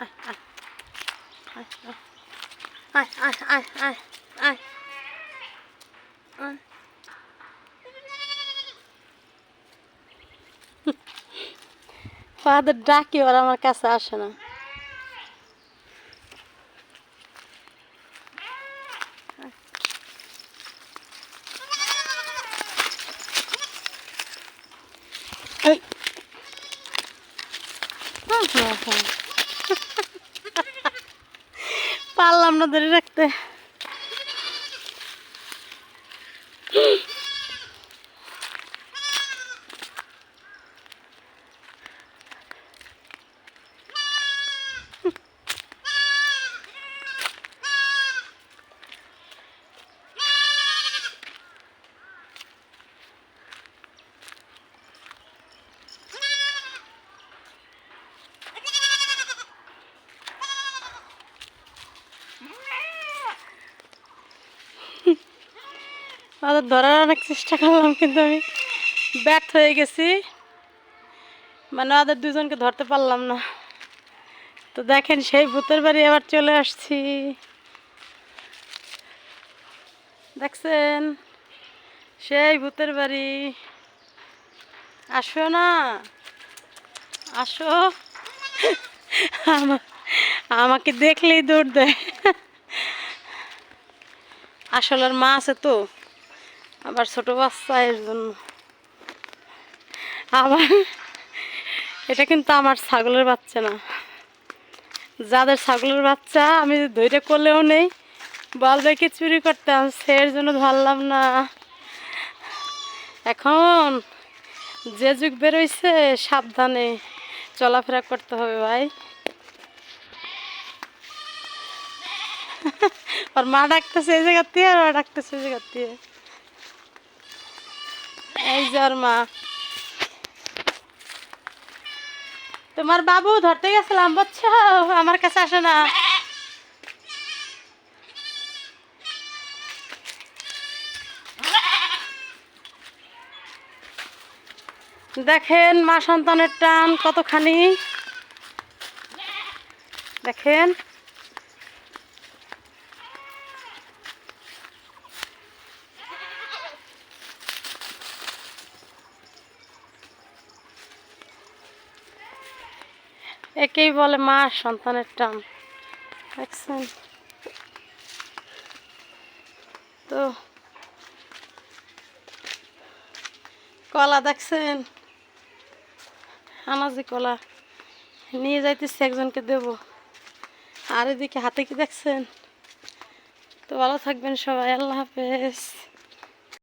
ai, ai. Ai, ai, ai, ai, né? ai, ai. ai. Father ডাকে ওরা আমার কাছে আসে না Hey. ai my God. পারলাম না ধরে রাখতে। ওদের ধরার অনেক চেষ্টা করলাম, কিন্তু আমি ব্যর্থ হয়ে গেছি। মানে ওদের দুজনকে ধরতে পারলাম না। তো দেখেন, সেই ভূতের বাড়ি আবার চলে আসছি। দেখছেন? সেই ভূতের বাড়ি। আসো না। আসো। আমাকে দেখলেই দৌড় দেয়। আসলে আর মা আছে তো। আবার ছোট বাচ্চা এর জন্য। আবার এটা কিন্তু আমার ছাগলের বাচ্চা না। যাদের ছাগলের বাচ্চা, আমি ধৈর্য করলেও নেই, বলবে কি চুরি করতাম এর জন্য ধরলাম না। এখন যে যুগ বেরোইছে, সাবধানে চলাফেরা করতে হবে ভাই। আর মা ডাকতেছে এই জায়গার দিয়ে, আর ডাকতেছে এই জায়গার দিয়ে। এই মা। তোমার বাবু ধরতে গেছিলাম, বুঝছ? আমার কাছে আসে না। দেখেন মা সন্তানের টান কতখানি। দেখেন। একেই বলে মা সন্তানের টান। দেখছেন? তো কলা দেখছেন? আনাজি কলা। নিয়ে যাইতেছি একজনকে দেব। আর এদিকে হাতে কি দেখছেন? তো ভালো থাকবেন সবাই, আল্লাহ হাফেজ।